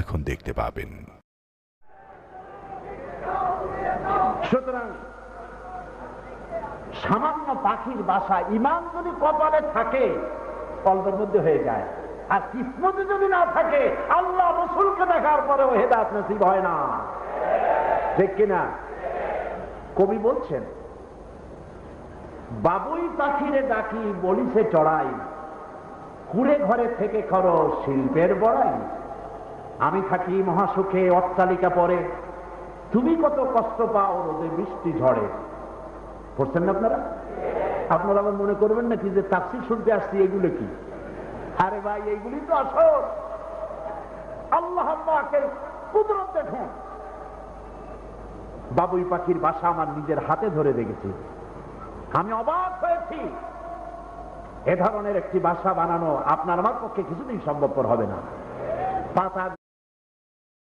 এখন দেখতে পাবেন। সুতরাং সামান্য পাখির বাসা ইমান যদি কপালে থাকে, কল্পের মধ্যে হয়ে যায়। আর কিসমতে যদি না থাকে, আল্লাহ রসুলকে দেখার পরেও হেদাত নসিব হয় না। ঠিক কিনা? কবি বলছেন, বাবুই পাখিরে ডাকি বলিছে চড়াই, কুড়ে ঘরে থেকে করো শিল্পের বড়াই। আমি থাকি মহাসুখে অট্টালিকা পরে। তুমি কত কষ্ট পাও রোদে বৃষ্টি ঝড়ে। পড়ছেন না আপনারা? আপনারা আবার মনে করবেন নাকি যে তাফসির শুনতে আসছি, এগুলো কি? আরে ভাই, এইগুলি তো আসল। আল্লাহ কুদরত দেখুন। বাবুই পাখির বাসা আমার নিজের হাতে ধরে দেখেছি আমি অবাক হয়েছি। এ ধরনের একটি বাসা বানানো আপনার আমার পক্ষে কিছুদিন সম্ভবপর হবে না। পাতা